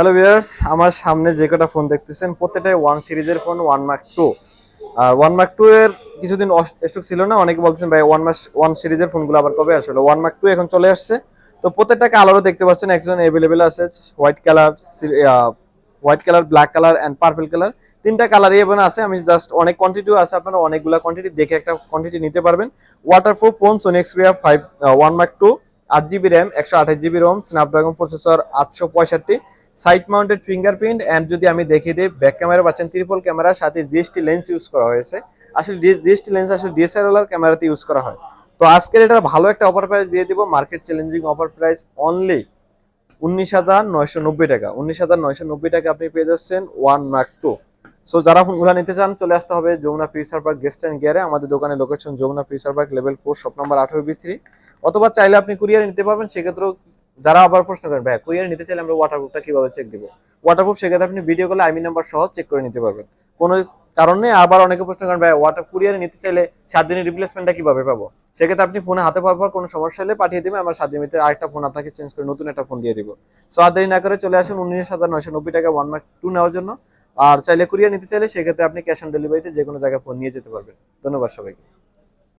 Hello viewers আমার সামনে যে কটা ফোন দেখতেছেন, প্রত্যেকটাই ওয়ান সিরিজের ফোন ওয়ান মার্ক টু আর ওয়ান মার্ক টু এর কিছুদিন স্টক ছিল না, অনেকে বলছেন ভাই ওয়ান মাস ওয়ান সিরিজের ফোনগুলো আবার কবে আসলে ওয়ান মার্ক টু এখন চলে আসছে। তো প্রত্যেকটা কালারও দেখতে পাচ্ছেন, একজন অ্যাভেলেবেল আছে white colour white colour black colour and purple colour তিনটা কালারই এবং আছে, আমি জাস্ট অনেক কোয়ান্টিটিও আছে, আপনারা অনেকগুলো কোয়ান্টিটি দেখে একটা কোয়ান্টিটি নিতে পারবেন। Waterproof phone Sony Xperia five one mark two আট জিবি র্যাম একশো আঠাশ জিবি রোম স্ন্যাপড্রাগন প্রসেসর আটশো পঁয়ষট্টি সাইড মাউন্টেড ফিঙ্গারপ্রিন্ট অ্যান্ড যদি আমি দেখিয়ে দিই ব্যাক ক্যামেরা পাচ্ছেন ত্রিপল ক্যামেরার সাথে জিএসটি লেন্স ইউজ করা হয়েছে। আসলে জিএসটি লেন্স আসলে ডিএসএলআর ক্যামেরাতে ইউজ করা হয়। তো আজকের এটা ভালো একটা অফার প্রাইস দিয়ে দিব। Market challenging offer price only উনিশ হাজার নয়শো নব্বই টাকা। উনিশ হাজার নয়শো নব্বই টাকা আপনি পেয়ে যাচ্ছেন ওয়ান মার্ক টু সো যারা ফোনগুলো নিতে চান, চলে আসতে হবে Jamuna future park guest and গিয়ারে আমাদের দোকানের location Jamuna future park level four shop number আঠারো বি থ্রি অথবা চাইলে আপনি কুরিয়ারে নিতে পারবেন। সেক্ষেত্রেও যারা আবার প্রশ্ন করেন, ভাই কুরিয়ারে নিতে চাইলে আমরা ওয়াটারপ্রুফটা কীভাবে চেক দিব? ওয়াটারপ্রুফ সেক্ষেত্রে আপনি ভিডিও কলে আইমি নাম্বার সহ চেক করে নিতে পারবেন। কোনো কারণে আবার অনেকে প্রশ্ন করেন, ভাই ওয়াটার কুরিয়ারে নিতে চাইলে সাত দিনের রিপ্লেসমেন্টটা কীভাবে পাবো? সেক্ষেত্রে আপনি ফোনে হাতে পাওয়ার পর কোনো সমস্যা হলে পাঠিয়ে দিবেন, আমার সাত দিনের ভিতরে আরেকটা ফোন আপনাকে চেঞ্জ করে নতুন একটা ফোন দিয়ে দিব। সো আর দেরি না করে চলে আসুন উনিশ হাজার নয়শো নব্বই টাকা ওয়ান মার্ক টু নেওয়ার জন্য। আর চাইলে কুরিয়ার নিতে চাইলে সেক্ষেত্রে আপনি ক্যাশ অন ডেলিভারিতে যে কোনো জায়গায় ফোন নিয়ে যেতে পারবেন। ধন্যবাদ সবাইকে।